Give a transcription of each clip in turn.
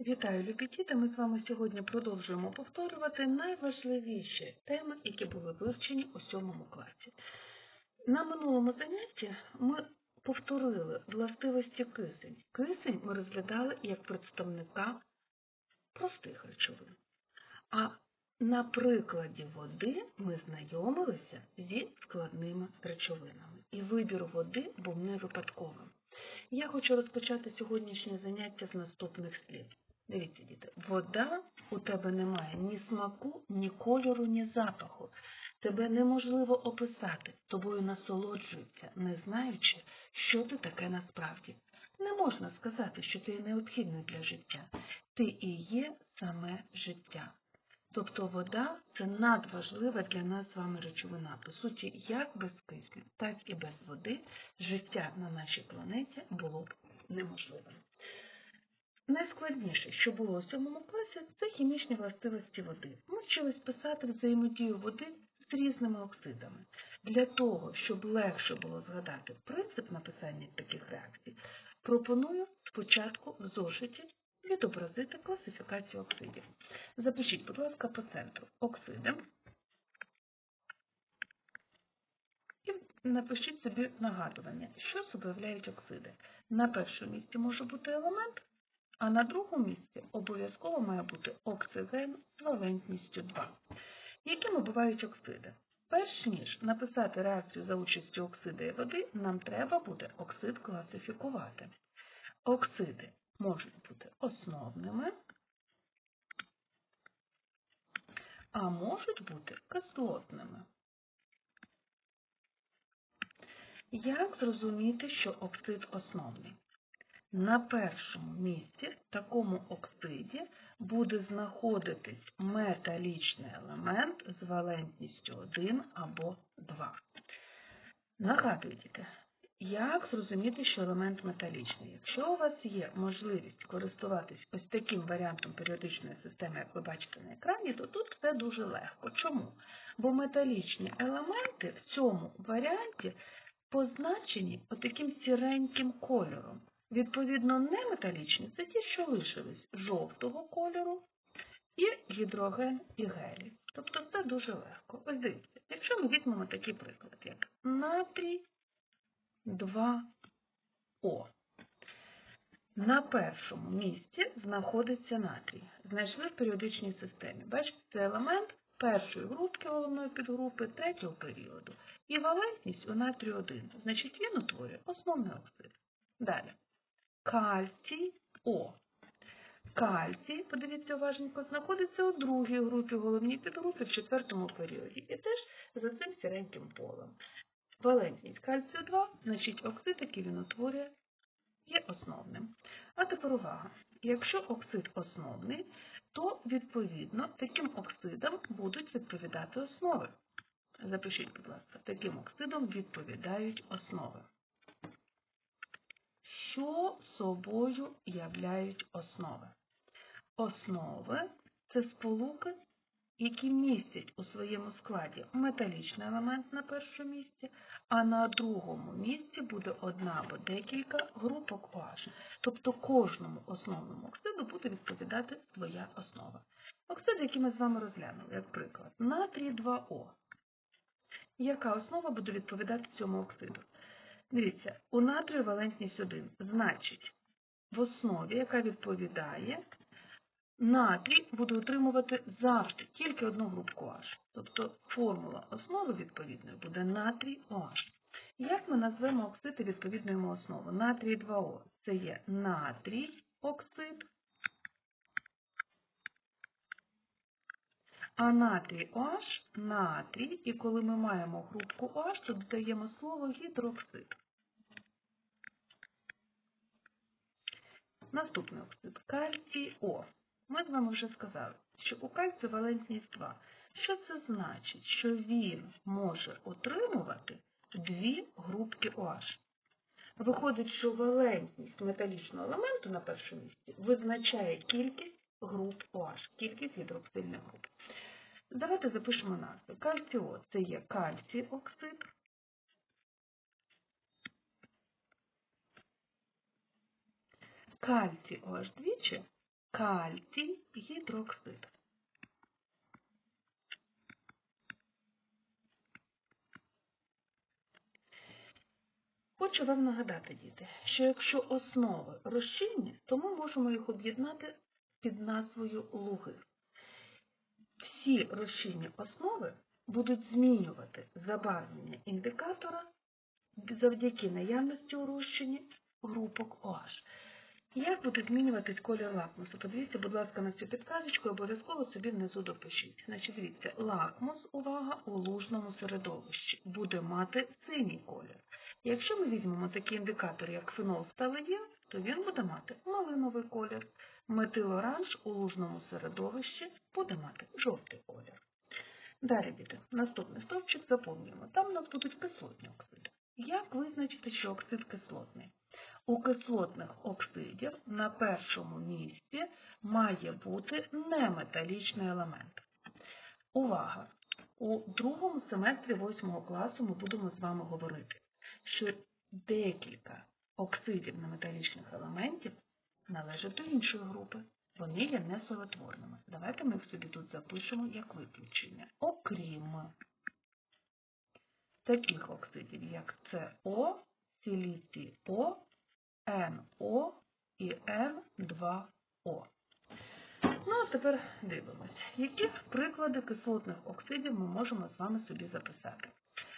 Вітаю, любі діти! Ми з вами сьогодні продовжуємо повторювати найважливіші теми, які були вивчені у сьомому класі. На минулому занятті ми повторили властивості кисень. Кисень ми розглядали як представника простих речовин. А на прикладі води ми знайомилися зі складними речовинами. І вибір води був не випадковим. Я хочу розпочати сьогоднішнє заняття з наступних слів. Дивіться, діти, вода у тебе немає ні смаку, ні кольору, ні запаху. Тебе неможливо описати, тобою насолоджуються, не знаючи, що ти таке насправді. Не можна сказати, що ти є необхідний для життя. Ти і є саме життя. Тобто вода це надважлива для нас з вами речовина. По суті, як без кисню, так і без води життя на нашій планеті було б неможливим. Найскладніше, що було у сьомому класі, це хімічні властивості води. Ми вчились писати взаємодію води з різними оксидами. Для того, щоб легше було згадати принцип написання таких реакцій, пропоную спочатку в зошиті відобразити класифікацію оксидів. Запишіть, будь ласка, по центру оксиди і напишіть собі нагадування, що собою оксиди. На першому місці може бути елемент, а на другому місці обов'язково має бути оксиген з валентністю 2. Якими бувають оксиди? Перш ніж написати реакцію за участю оксида і води, нам треба буде оксид класифікувати. Оксиди можуть бути основними, а можуть бути кислотними. Як зрозуміти, що оксид основний? На першому місці в такому оксиді буде знаходитись металічний елемент з валентністю 1 або 2. Нагадую, діти, як зрозуміти, що елемент металічний? Якщо у вас є можливість користуватись ось таким варіантом періодичної системи, як ви бачите на екрані, то тут все дуже легко. Чому? Бо металічні елементи в цьому варіанті позначені отаким сіреньким кольором. Відповідно, неметалічні це ті, що лишились жовтого кольору, і гідроген і гелій. Тобто це дуже легко. Ось дивіться, якщо ми візьмемо такий приклад, як натрій 2О. На першому місці знаходиться натрій. Знайшли в періодичній системі. Бачите, це елемент першої групки головної підгрупи третього періоду. І валентність у натрію 1. Значить, він утворює основний оксид. Далі. Кальцій О. Кальцій, подивіться уважненько, знаходиться у другій групі, головній підгрупі в четвертому періоді. І теж за цим сіреньким полем. Валентність кальцію 2, значить оксид, який він утворює, є основним. А тепер увага. Якщо оксид основний, то відповідно таким оксидам будуть відповідати основи. Запишіть, будь ласка, таким оксидом відповідають основи. Що собою являють основи? Основи це сполуки, які містять у своєму складі металічний елемент на першому місці, а на другому місці буде одна або декілька групок OH. Тобто кожному основному оксиду буде відповідати своя основа. Оксиди, які ми з вами розглянули, як приклад, натрій 2О. Яка основа буде відповідати цьому оксиду? Дивіться, у натрію валентність 1, значить, в основі, яка відповідає, натрій буде отримувати завжди тільки одну групку H. Тобто формула основи відповідної буде натрій OH. Як ми назвемо оксиди відповідної йому основи? Натрій 2О. Це є натрій оксид, а натрій OH – натрій, і коли ми маємо групку OH, то додаємо слово гідроксид. Наступний оксид кальцій О. Ми з вами вже сказали, що у кальцію валентність 2. Що це значить? Що він може отримувати дві групки OH. Виходить, що валентність металічного елементу на першому місці визначає кількість груп OH, кількість гідроксильних груп. Давайте запишемо назви. Кальціо це є кальцій оксид. Кальцій OH двічі кальцій гідроксид. Хочу вам нагадати, діти, що якщо основи розчинні, то ми можемо їх об'єднати під назвою луги. Всі розчинні основи будуть змінювати забарвлення індикатора завдяки наявності у розчині групок OH. Як буде змінюватись колір лакмусу? Подивіться, будь ласка, на цю підказочку обов'язково собі внизу допишіть. Значить, дивіться, лакмус, увага, у лужному середовищі буде мати синій колір. Якщо ми візьмемо такі індикатори, як фенол сталеєн, то він буде мати малиновий колір. Метилоранж у лужному середовищі буде мати жовтий колір. Далі, діти, наступний стовпчик заповнюємо. Там у нас будуть кислотні оксиди. Як визначити, що оксид кислотний? У кислотних оксидів на першому місці має бути неметалічний елемент. Увага! У другому семестрі 8 класу ми будемо з вами говорити, що декілька оксидів неметалічних елементів належать до іншої групи. Вони є несолотворними. Давайте ми їх собі тут запишемо як виключення. Окрім таких оксидів, як СО, силіцій О, НО і Н2О. Ну, а тепер дивимось, які приклади кислотних оксидів ми можемо з вами собі записати.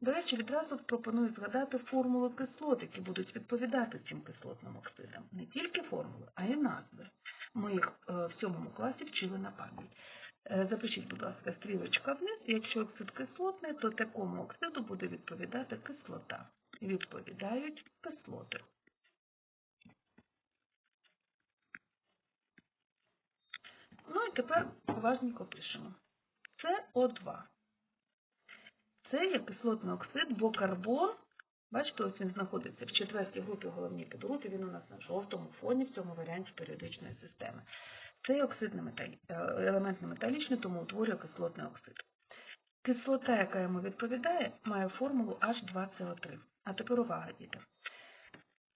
До речі, відразу пропоную згадати формули кислот, які будуть відповідати цим кислотним оксидам. Не тільки формули, а й назви. Ми їх е, в сьомому класі вчили на пам'ять. Е, Запишіть, будь ласка, стрілочка вниз. Якщо оксид кислотний, то такому оксиду буде відповідати кислота. Відповідають кислоти. Ну і тепер уважненько пишемо. СО2. Це є кислотний оксид, бо карбон, бачите, ось він знаходиться в четвертій групі головній підгрупі, він у нас на жовтому фоні в цьому варіанті періодичної системи. Цей оксид металі... е, елемент не металічний, тому утворює кислотний оксид. Кислота, яка йому відповідає, має формулу H2CO3. А тепер увага, діти.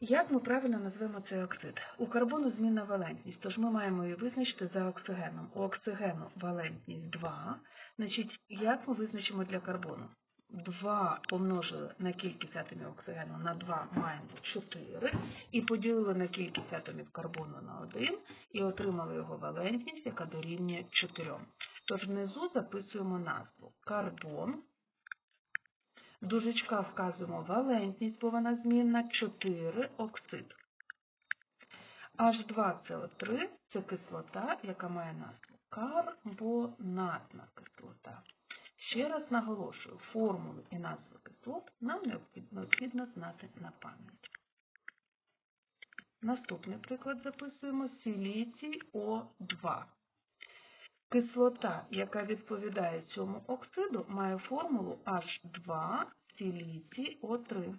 Як ми правильно назвемо цей оксид? У карбону змінна валентність, тож ми маємо її визначити за оксигеном. У оксигену валентність 2. Значить, як ми визначимо для карбону? 2 помножили на кількість атомів оксигену на 2 маємо 4 і поділили на кількість атомів карбону на 1 і отримали його валентність, яка дорівнює 4. Тож внизу записуємо назву карбон. В дужечках вказуємо валентність, бо вона змінна 4 оксид. H2CO3 – це кислота, яка має назву карбонатна кислота. Ще раз наголошую, формули і назви кислот нам необхідно знати на пам'ять. Наступний приклад записуємо силіцій О2. Кислота, яка відповідає цьому оксиду, має формулу H2 силіцій О3.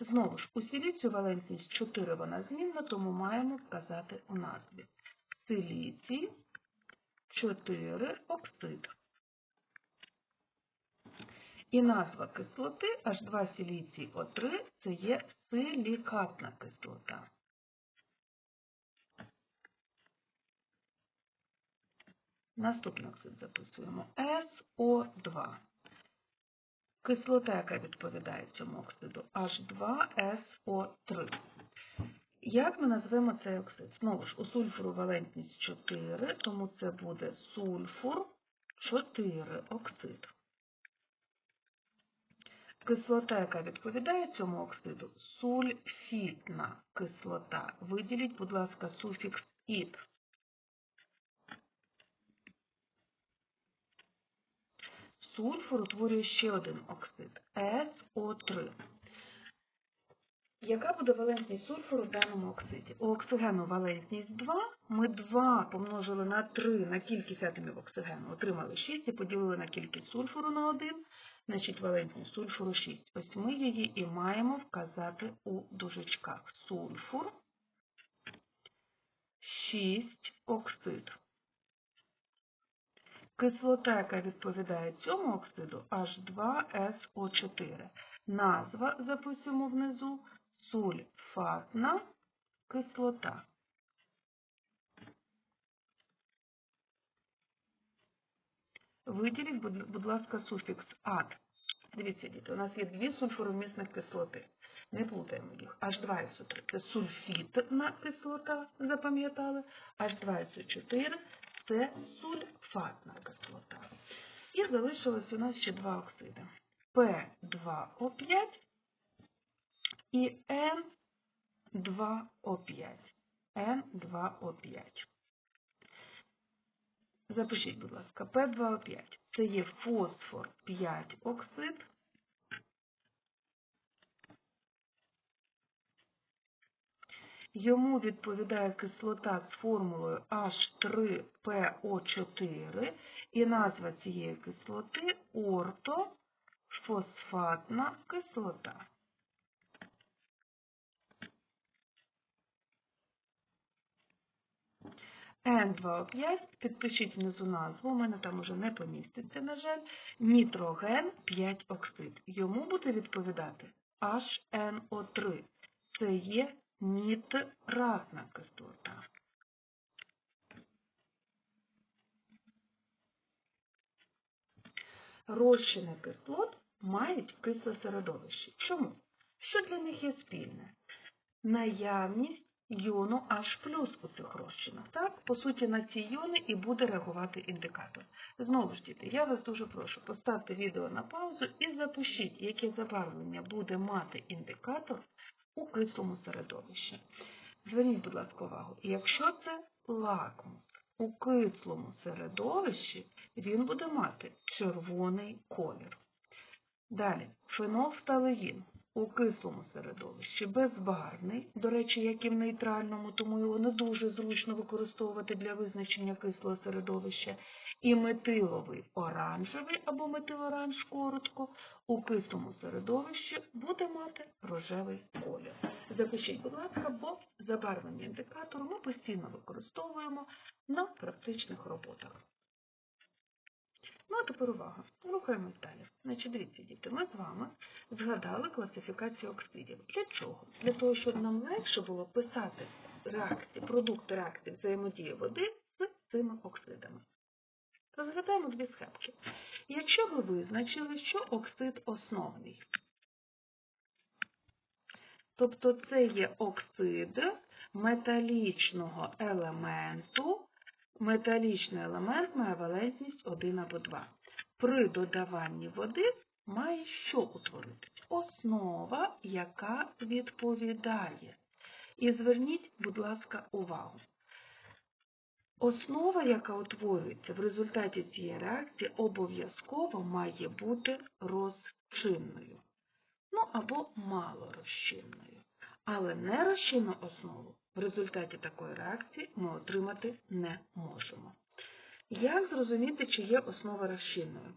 Знову ж, у силіцію валентність 4 вона змінна, тому маємо вказати у назві. Силіцій 4 оксид. І назва кислоти H2 силіцій О3 це є силікатна кислота. Наступний оксид записуємо СО2. Кислота, яка відповідає цьому оксиду, H2SO3. Як ми назвемо цей оксид? Знову ж, у сульфуру валентність 4, тому це буде сульфур 4 оксид. Кислота, яка відповідає цьому оксиду, сульфітна кислота. Виділіть, будь ласка, суфікс «ід». Сульфур утворює ще один оксид СО3. Яка буде валентність сульфуру в даному оксиді? У оксигену валентність 2. Ми 2 помножили на 3 на кількість атомів оксигену. Отримали 6 і поділили на кількість сульфуру на 1. Значить, валентність сульфуру 6. Ось ми її і маємо вказати у дужечках. Сульфур 6 оксид. Кислота, яка відповідає цьому оксиду H2SO4. Назва записуємо внизу сульфатна кислота. Виділіть, будь ласка, суфікс ад. Дивіться, діти, у нас є дві сульфоромісних кислоти. Не плутаємо їх. H2SO3 це сульфітна кислота, запам'ятали, H2SO4 це сульфатна кислота. І залишилось у нас ще два оксиди. P2O5 і N2O5. N2O5. Запишіть, будь ласка, P2O5. Це є фосфор 5 оксид. Йому відповідає кислота з формулою H3PO4 і назва цієї кислоти ортофосфатна кислота. N2O5, підпишіть внизу назву, у мене там уже не поміститься, на жаль, нітроген 5 оксид. Йому буде відповідати HNO3. Це є нітратна кислота. Розчини кислот мають кисле середовище. Чому? Що для них є спільне? Наявність йону H+, у цих розчинах. Так? По суті, на ці йони і буде реагувати індикатор. Знову ж діти, я вас дуже прошу, поставте відео на паузу і запишіть, яке забарвлення буде мати індикатор у кислому середовищі. Зверніть, будь ласка, увагу, якщо це лакмус у кислому середовищі, він буде мати червоний колір. Далі, фенолфталеїн у кислому середовищі безбарвний, до речі, як і в нейтральному, тому його не дуже зручно використовувати для визначення кислого середовища. І метиловий оранжевий або метилоранж коротко у кислому середовищі буде мати рожевий колір. Запишіть, будь ласка, бо забарвлення індикатору ми постійно використовуємо на практичних роботах. Ну, а тепер увага. Рухаємось далі. Значить, дивіться, діти, ми з вами згадали класифікацію оксидів. Для чого? Для того, щоб нам легше було писати реакції, продукти реакції взаємодії води з цими оксидами. Розглядаємо дві схемки. Якщо ви визначили, що оксид основний, тобто це є оксид металічного елементу, металічний елемент має валентність 1 або 2. При додаванні води має що утворитись? Основа, яка відповідає. І зверніть, будь ласка, увагу. Основа, яка утворюється в результаті цієї реакції, обов'язково має бути розчинною. Ну або малорозчинною. Але нерозчинну основу в результаті такої реакції ми отримати не можемо. Як зрозуміти, чи є основа розчинною?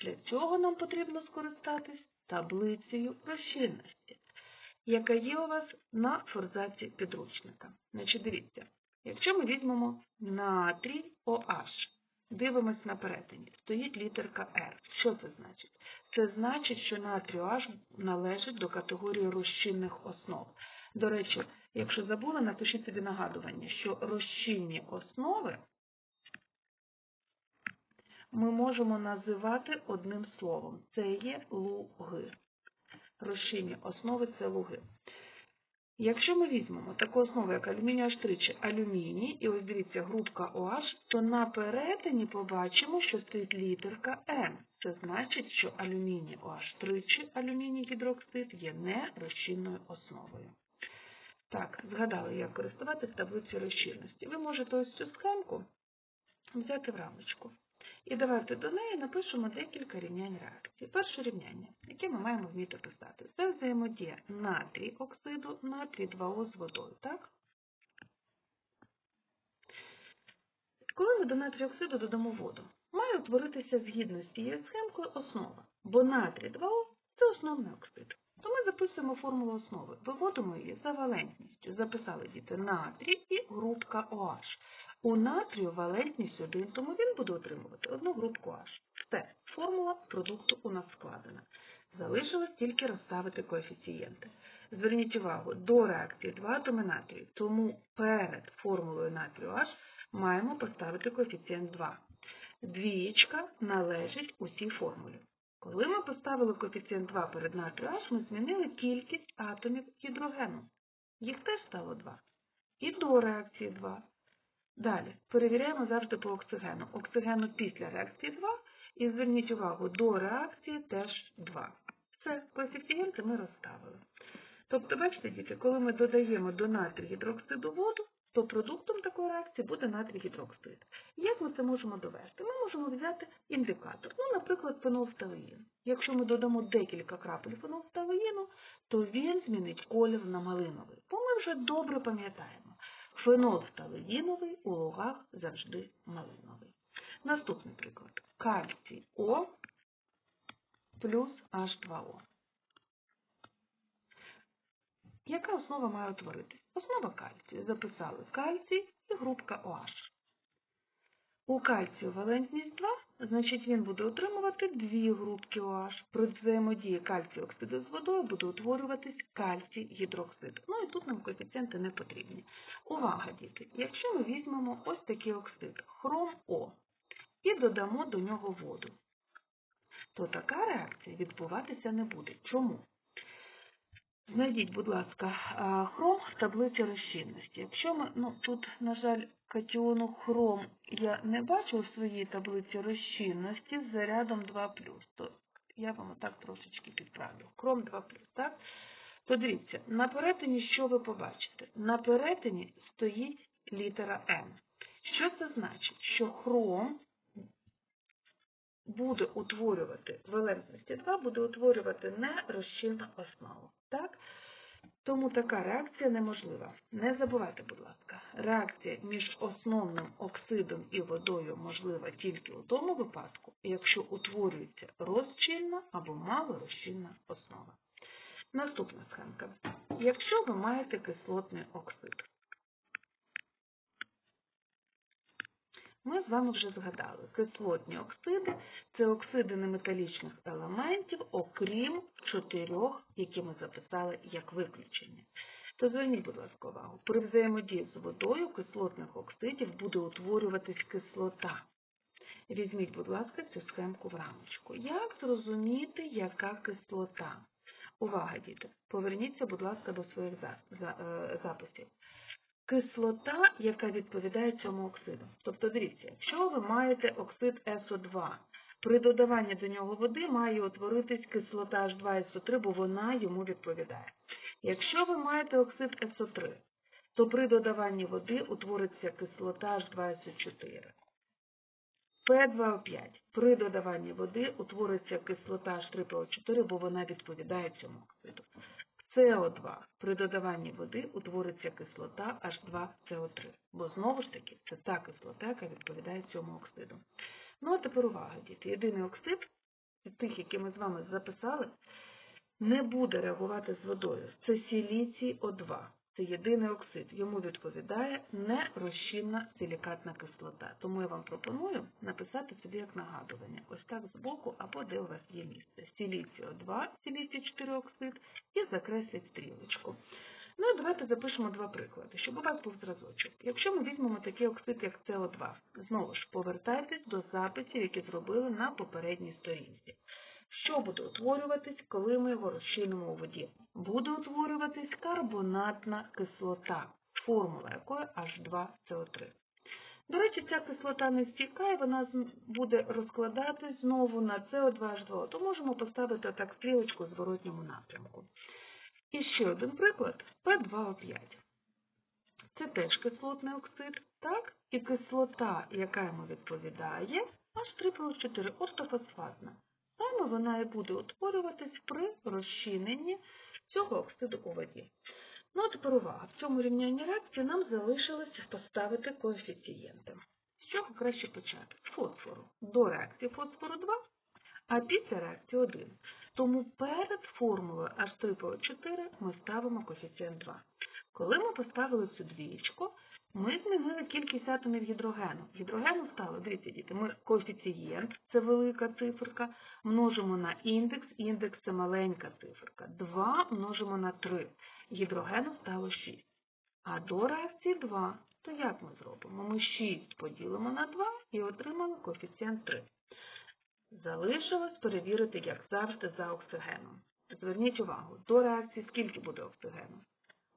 Для цього нам потрібно скористатись таблицею розчинності, яка є у вас на форзаці підручника. Значить, дивіться, якщо ми візьмемо натрій OH, дивимось на перетині, стоїть літерка R. Що це значить? Це значить, що натрію Аж належить до категорії розчинних основ. До речі, якщо забули, напишіть собі нагадування, що розчинні основи ми можемо називати одним словом. Це є луги. Розчинні основи це луги. Якщо ми візьмемо таку основу, як алюміній H3 чи алюміній, і ось дивіться, групка OH, то на перетині побачимо, що стоїть літерка N. Це значить, що алюміній OH3 чи алюміній гідроксид є не розчинною основою. Так, згадали, як користуватись таблицею розчинності. Ви можете ось цю схемку взяти в рамочку. І давайте до неї напишемо декілька рівнянь реакції. Перше рівняння, яке ми маємо вміти писати, це взаємодія натрій оксиду, натрій 2О з водою, так? Коли ми до натрій оксиду додамо воду, має утворитися згідно з цією схемкою основа, бо натрій 2О це основний оксид. То ми записуємо формулу основи, виводимо її за валентністю. Записали діти натрій і групка OH. У натрію валентність 1, тому він буде отримувати одну групку H. Все, формула продукту у нас складена. Залишилось тільки розставити коефіцієнти. Зверніть увагу, до реакції 2 атоми натрію, тому перед формулою натрію H маємо поставити коефіцієнт 2. двієчка належить усій формулі. Коли ми поставили коефіцієнт 2 перед натрію H, ми змінили кількість атомів гідрогену. Їх теж стало 2. І до реакції 2. Далі, перевіряємо завжди по оксигену. Оксигену після реакції 2. І зверніть увагу, до реакції теж 2. Все, коефіцієнти ми розставили. Тобто, бачите, діти, коли ми додаємо до натрію гідроксиду воду, то продуктом такої реакції буде натрій гідроксид. Як ми це можемо довести? Ми можемо взяти індикатор, ну, наприклад, фенолфталеїн. Якщо ми додамо декілька крапель фенолфталеїну, то він змінить колір на малиновий. Бо ми вже добре пам'ятаємо, фенолфталеїновий у лугах завжди малиновий. Наступний приклад. Кальцій О плюс H2O. Яка основа має утворитись? Основа кальцію. Записали кальцій і групка OH. У кальцію валентність 2, значить він буде отримувати дві групки OH. При взаємодії кальцію оксиду з водою буде утворюватись кальцій гідроксид. Ну і тут нам коефіцієнти не потрібні. Увага, діти! Якщо ми візьмемо ось такий оксид, хром О, і додамо до нього воду, то така реакція відбуватися не буде. Чому? Знайдіть, будь ласка, хром в таблиці розчинності. Якщо ми, ну тут, на жаль, катіону хром я не бачу у своїй таблиці розчинності з зарядом 2+, то я вам так трошечки підправлю. Хром 2+, так? Подивіться, на перетині що ви побачите? На перетині стоїть літера М. Що це значить? Що хром буде утворювати валентності 2, буде утворювати нерозчинну основу. Так? Тому така реакція неможлива. Не забувайте, будь ласка, реакція між основним оксидом і водою можлива тільки у тому випадку, якщо утворюється розчинна або малорозчинна основа. Наступна схемка. Якщо ви маєте кислотний оксид, Ми з вами вже згадали, кислотні оксиди це оксиди неметалічних елементів, окрім чотирьох, які ми записали як виключення. То зверніть, будь ласка, увагу, при взаємодії з водою кислотних оксидів буде утворюватись кислота. Візьміть, будь ласка, цю схемку в рамочку. Як зрозуміти, яка кислота? Увага, діти! Поверніться, будь ласка, до своїх е, записів кислота, яка відповідає цьому оксиду. Тобто, дивіться, якщо ви маєте оксид СО2, при додаванні до нього води має утворитись кислота H2SO3, бо вона йому відповідає. Якщо ви маєте оксид СО3, то при додаванні води утвориться кислота H2SO4. P2O5. При додаванні води утвориться кислота H3PO4, бо вона відповідає цьому оксиду. СО2 при додаванні води утвориться кислота H2CO3, бо знову ж таки це та кислота, яка відповідає цьому оксиду. Ну а тепер увага, діти. Єдиний оксид, тих, які ми з вами записали, не буде реагувати з водою. Це сіліцій О2. Це єдиний оксид. Йому відповідає нерозчинна силікатна кислота. Тому я вам пропоную написати собі як нагадування. Ось так збоку або де у вас є місце. Сіліцій О2, сіліцій 4 оксид і закресліть стрілочку. Ну і давайте запишемо два приклади, щоб у вас був зразочок. Якщо ми візьмемо такий оксид, як СО2, знову ж повертайтесь до записів, які зробили на попередній сторінці. Що буде утворюватись, коли ми його розчинимо у воді? Буде утворюватись карбонатна кислота, формула якої H2CO3. До речі, ця кислота не стікає, вона буде розкладатись знову на СО2H2O, то можемо поставити так стрілочку в зворотньому напрямку. І ще один приклад P2O5. Це теж кислотний оксид, так? І кислота, яка йому відповідає, H3PO4 ортофосфатна. Саме вона і буде утворюватись при розчиненні цього оксиду у воді. Ну, а тепер увага. В цьому рівнянні реакції нам залишилось поставити коефіцієнти. З чого краще почати? Фосфору. До реакції фосфору 2, а після реакції 1. Тому перед формулою H3PO4 ми ставимо коефіцієнт 2. Коли ми поставили цю двічку, ми змінили кількість атомів гідрогену. Гідрогену стало, дивіться, діти, ми коефіцієнт, це велика циферка, множимо на індекс, індекс це маленька циферка. 2 множимо на 3. Гідрогену стало 6. А до реакції 2 То як ми зробимо? Ми 6 поділимо на 2 і отримали коефіцієнт 3. Залишилось перевірити, як завжди, за оксигеном. Зверніть увагу, до реакції скільки буде оксигену?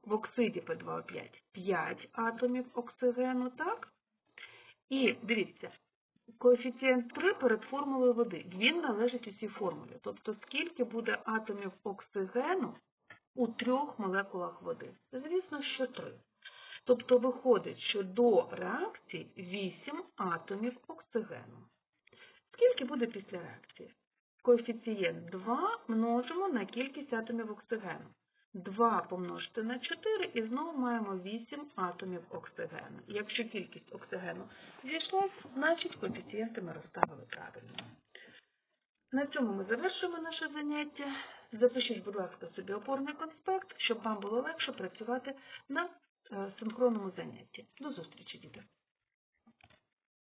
В оксиді P2O5 5 атомів оксигену, так? І дивіться, коефіцієнт 3 перед формулою води, він належить усій формулі. Тобто, скільки буде атомів оксигену у трьох молекулах води? Звісно, що 3. Тобто виходить, що до реакції 8 атомів оксигену. Скільки буде після реакції? Коефіцієнт 2 множимо на кількість атомів оксигену. 2 помножити на 4 і знову маємо 8 атомів оксигену. Якщо кількість оксигену зійшла, значить коефіцієнти ми розставили правильно. На цьому ми завершуємо наше заняття. Запишіть, будь ласка, собі опорний конспект, щоб вам було легше працювати на е, синхронному занятті. До зустрічі, діти!